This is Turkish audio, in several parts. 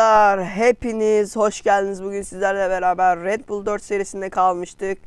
Arkadaşlar hepiniz hoş geldiniz. Bugün sizlerle beraber Red Bull 4 serisinde kalmıştık.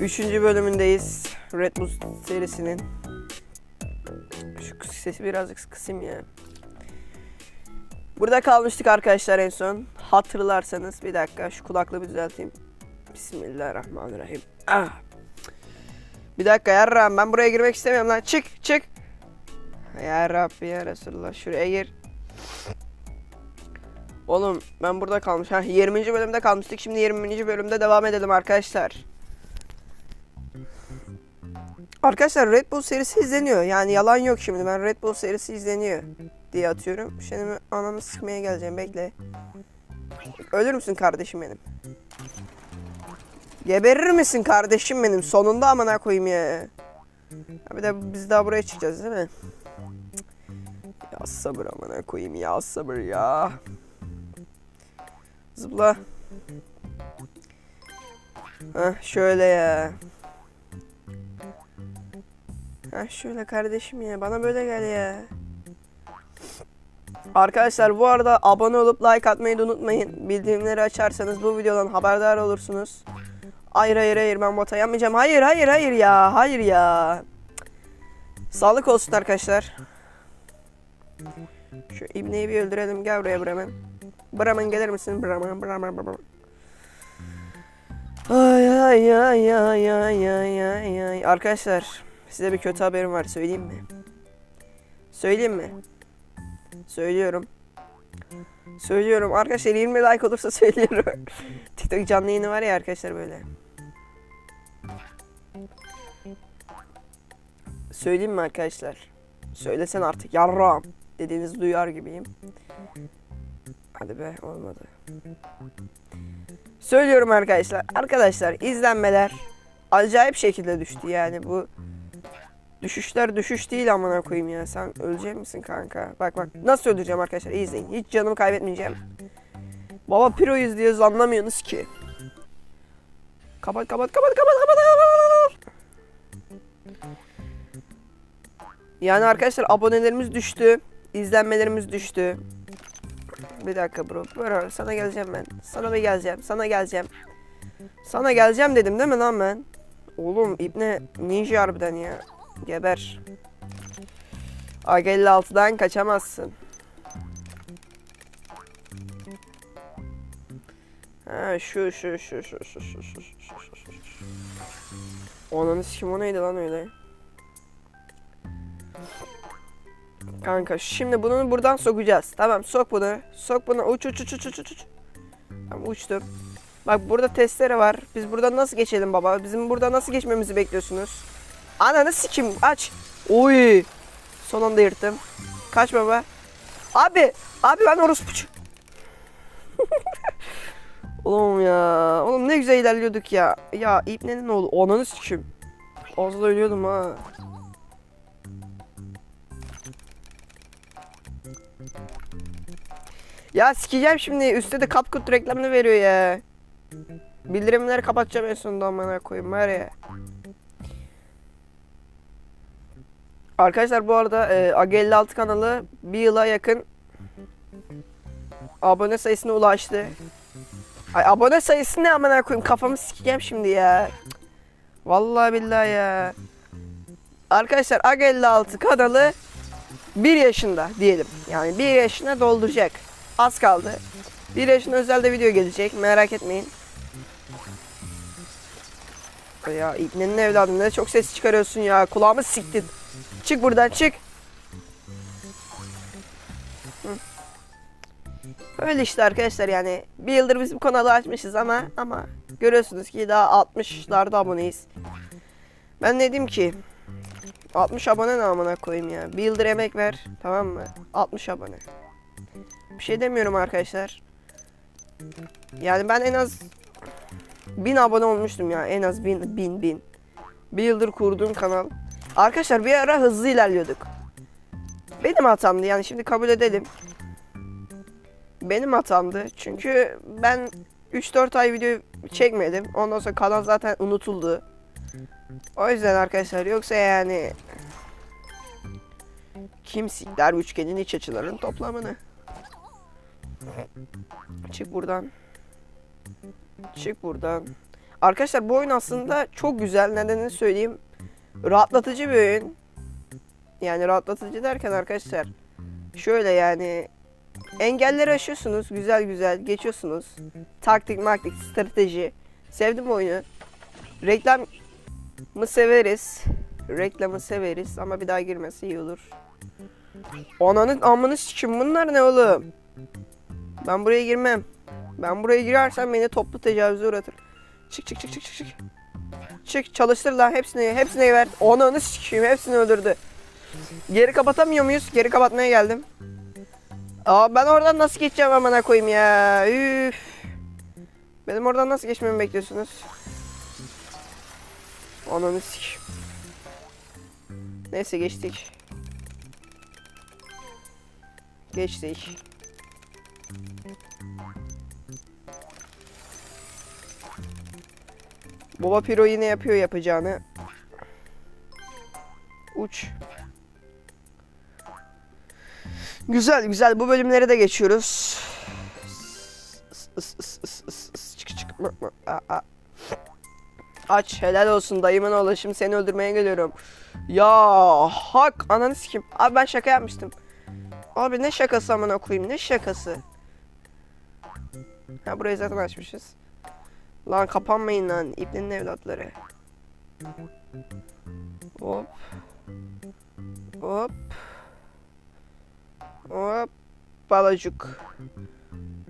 Üçüncü bölümündeyiz. Red Bull serisinin. Şu sesi birazcık kısayım ya. Burada kalmıştık arkadaşlar en son. Hatırlarsanız bir dakika şu kulaklığı düzelteyim. Bismillahirrahmanirrahim. Ah. Bir dakika yarram ben buraya girmek istemiyorum lan. Çık çık. Ya Rabbi ya Resulallah şuraya gir. Oğlum ben burada kalmış. Ha 20. bölümde kalmıştık. Şimdi 20. bölümde devam edelim arkadaşlar. Arkadaşlar Red Bull serisi izleniyor. Yani yalan yok şimdi. Ben Red Bull serisi izleniyor diye atıyorum. Şimdi anamı sıkmaya geleceğim. Bekle. Ölür müsün kardeşim benim? Geberir misin kardeşim benim? Sonunda amına koyayım ya. Ha bir de biz daha buraya çıkacağız değil mi? Ya sabır amına koyayım ya sabır ya. Zıpla. Heh şöyle ya. Heh şöyle kardeşim ya bana böyle gel ya. Arkadaşlar bu arada abone olup like atmayı da unutmayın. Bildirimleri açarsanız bu videodan haberdar olursunuz. Hayır hayır hayır ben bota yapmayacağım. Hayır hayır hayır ya. Hayır ya. Sağlık olsun arkadaşlar. Şu ibneyi bir öldürelim. Gel buraya Bremen. Bremen gelir misin? Bremen, Bremen, Bremen. Ay ay ay ay ay ay ay ay. Arkadaşlar size bir kötü haberim var. Söyleyeyim mi? Söyleyeyim mi? Söylüyorum. Söylüyorum. Arkadaşlar 20 like olursa söylüyorum. TikTok canlı yayını var ya arkadaşlar böyle. Söyleyeyim mi arkadaşlar? Söylesen artık yarram dediğinizi duyar gibiyim. Hadi be olmadı. Söylüyorum arkadaşlar. Arkadaşlar izlenmeler acayip şekilde düştü yani bu düşüşler düşüş değil amına koyayım ya. Sen ölecek misin kanka? Bak bak nasıl öleceğim arkadaşlar iyi izleyin. Hiç canımı kaybetmeyeceğim. Baba piroyuz diyoruz anlamıyorsunuz ki. Kapat kapat kapat kapat kapat kapat. Yani arkadaşlar abonelerimiz düştü. izlenmelerimiz düştü. Bir dakika bro. Bro sana geleceğim ben. Sana bir geleceğim. Sana geleceğim. Sana geleceğim dedim değil mi lan ben? Oğlum İbne ninja harbiden ya. Geber. AG56'dan kaçamazsın. Ha şu şu şu şu şu şu şu şu şu şu şu Onanı sikim o neydi lan öyle? Kanka şimdi bunu buradan sokacağız. Tamam sok bunu. Sok bunu. Uç uç uç uç uç uç. Tamam uçtum. Bak burada testere var. Biz buradan nasıl geçelim baba? Bizim burada nasıl geçmemizi bekliyorsunuz? Ananı sikim aç. Oy. Son anda yırttım. Kaç baba. Abi. Abi ben orospu. Oğlum ya. Oğlum ne güzel ilerliyorduk ya. Ya İbne'nin oğlu. Ananı sikim. Az da ölüyordum ha. Ya sikeceğim şimdi. Üstte de Kapkut reklamını veriyor ya. Bildirimleri kapatacağım en sonunda amına koyayım var ya. Arkadaşlar bu arada e, AG56 kanalı bir yıla yakın abone sayısına ulaştı. Ay abone sayısı ne amına koyayım kafamı sikeceğim şimdi ya. Vallahi billahi ya. Arkadaşlar AG56 kanalı 1 yaşında diyelim. Yani 1 yaşına dolduracak. Az kaldı. 1 yaşında özelde video gelecek. Merak etmeyin. Ya İbne'nin evladı ne çok ses çıkarıyorsun ya. Kulağımı siktin. Çık buradan çık. Öyle işte arkadaşlar yani bir yıldır biz bu kanalı açmışız ama ama görüyorsunuz ki daha 60'larda aboneyiz. Ben dedim ki 60 abone ne amına koyayım ya. Bir yıldır emek ver tamam mı? 60 abone. Bir şey demiyorum arkadaşlar. Yani ben en az 1000 abone olmuştum ya. En az 1000 1000 1000. Bir yıldır kurduğum kanal. Arkadaşlar bir ara hızlı ilerliyorduk. Benim hatamdı yani şimdi kabul edelim. Benim hatamdı. Çünkü ben 3-4 ay video çekmedim. Ondan sonra kanal zaten unutuldu. O yüzden arkadaşlar yoksa yani kim sikler üçgenin iç açılarının toplamını? Çık buradan. Çık buradan. Arkadaşlar bu oyun aslında çok güzel. Nedenini söyleyeyim. Rahatlatıcı bir oyun. Yani rahatlatıcı derken arkadaşlar şöyle yani engelleri aşıyorsunuz güzel güzel geçiyorsunuz. Taktik maktik strateji. Sevdim oyunu. Reklam mı severiz. Reklamı severiz ama bir daha girmesi iyi olur. Ananın amını sikim bunlar ne oğlum? Ben buraya girmem. Ben buraya girersem beni toplu tecavüze uğratır. Çık çık çık çık çık çık. Çık çalıştır lan hepsini hepsini ver. Ananı sikeyim hepsini öldürdü. Geri kapatamıyor muyuz? Geri kapatmaya geldim. Aa ben oradan nasıl geçeceğim amına koyayım ya. Üf. Benim oradan nasıl geçmemi bekliyorsunuz? Ananı sikeyim. Neyse geçtik. Geçtik. Baba Piro yine yapıyor yapacağını. Uç. Güzel güzel bu bölümleri de geçiyoruz. Çık çık. Aç helal olsun dayımın oğlu şimdi seni öldürmeye geliyorum. Ya hak ananı sikim. Abi ben şaka yapmıştım. Abi ne şakası amına koyayım ne şakası. Ha burayı zaten açmışız. Lan kapanmayın lan iplerin evlatları. Hop. Hop. Hop. Balacık.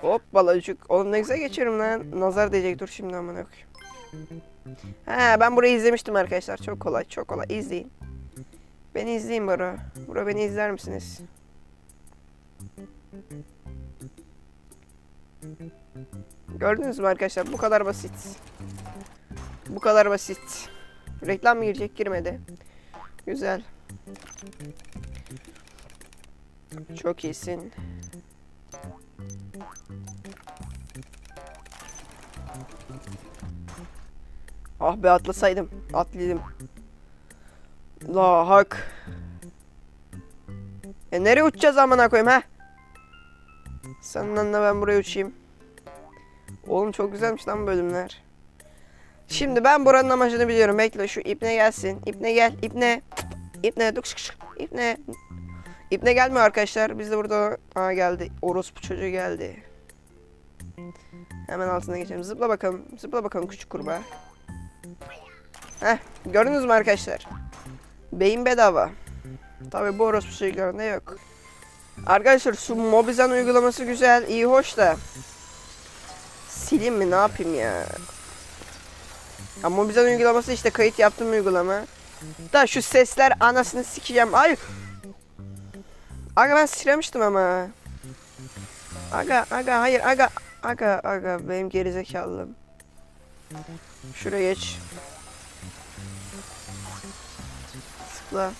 Hop balacık. Oğlum ne güzel geçiyorum lan. Nazar diyecek dur şimdi amına koyayım. He ben burayı izlemiştim arkadaşlar. Çok kolay çok kolay. İzleyin. Beni izleyin bro. Bro beni izler misiniz? Gördünüz mü arkadaşlar? Bu kadar basit. Bu kadar basit. Reklam mı girecek? Girmedi. Güzel. Çok iyisin. Ah be atlasaydım. Atladım. La hak. E nereye uçacağız amına koyayım ha? Senden de ben buraya uçayım. Oğlum çok güzelmiş lan bölümler. Şimdi ben buranın amacını biliyorum. Bekle şu ipne gelsin. İpne gel. İpne. İpne. Dur şık şık. İpne. İpne gelmiyor arkadaşlar. Biz de burada... Aa geldi. Orospu çocuğu geldi. Hemen altına geçelim. Zıpla bakalım. Zıpla bakalım küçük kurbağa. Heh. Gördünüz mü arkadaşlar? Beyin bedava. Tabi bu orospu çocuklarında yok. Arkadaşlar şu Mobizen uygulaması güzel, iyi, hoş da. Sileyim mi ne yapayım ya? Ya Mobizen uygulaması işte kayıt yaptığım uygulama. Da şu sesler anasını sikeceğim. Ay. Aga ben silemiştim ama. Aga aga hayır aga aga aga benim gerizekalılığım. Şuraya geç. Zıpla.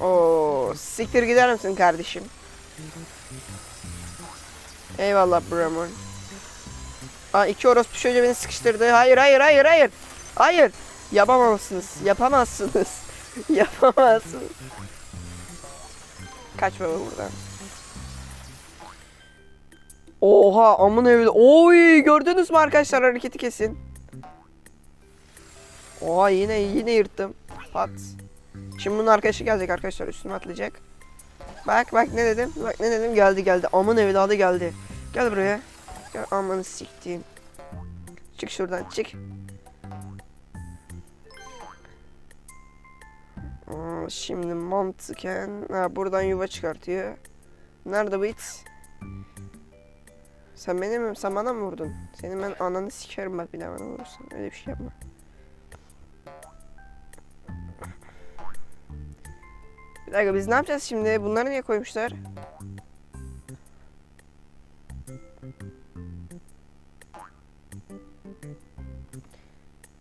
Oo, siktir gider misin kardeşim? Eyvallah Bramon. Aa iki orospu çocuğu beni sıkıştırdı. Hayır hayır hayır hayır. Hayır. Yapamazsınız. Yapamazsınız. Yapamazsınız. Kaç baba buradan. Oha amın evli. Oy gördünüz mü arkadaşlar hareketi kesin. Oha yine yine yırttım. Pat. Şimdi bunun arkadaşı gelecek arkadaşlar üstüme atlayacak. Bak bak ne dedim? Bak ne dedim? Geldi geldi. Amın evladı geldi. Gel buraya. Gel amanı siktiğim. Çık şuradan çık. Şimdi mantıken ha, buradan yuva çıkartıyor. Nerede bu it? Sen beni mi? Sen bana mı vurdun? Senin ben ananı sikerim bak bir daha bana vurursan. Öyle bir şey yapma. Bir dakika biz ne yapacağız şimdi? Bunları niye koymuşlar?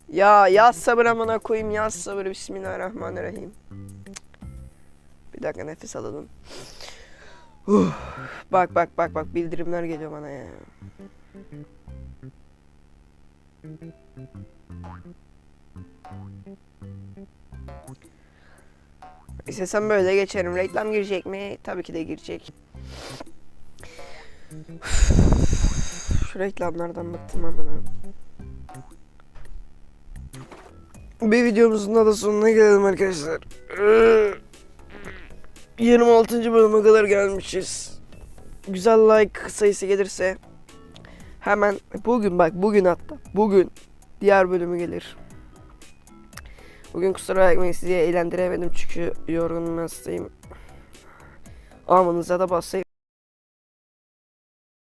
Ya ya sabır amına koyayım ya sabır bismillahirrahmanirrahim. Bir dakika nefes alalım. Uf, bak bak bak bak bildirimler geliyor bana ya. İstesem böyle geçerim. Reklam girecek mi? Tabii ki de girecek. Şu reklamlardan bıktım amına. Bir videomuzun da sonuna gelelim arkadaşlar. 26. bölüme kadar gelmişiz. Güzel like sayısı gelirse hemen bugün bak bugün hatta bugün diğer bölümü gelir. Bugün kusura bakmayın sizi eğlendiremedim çünkü yorgunum hastayım. Amanıza da basayım.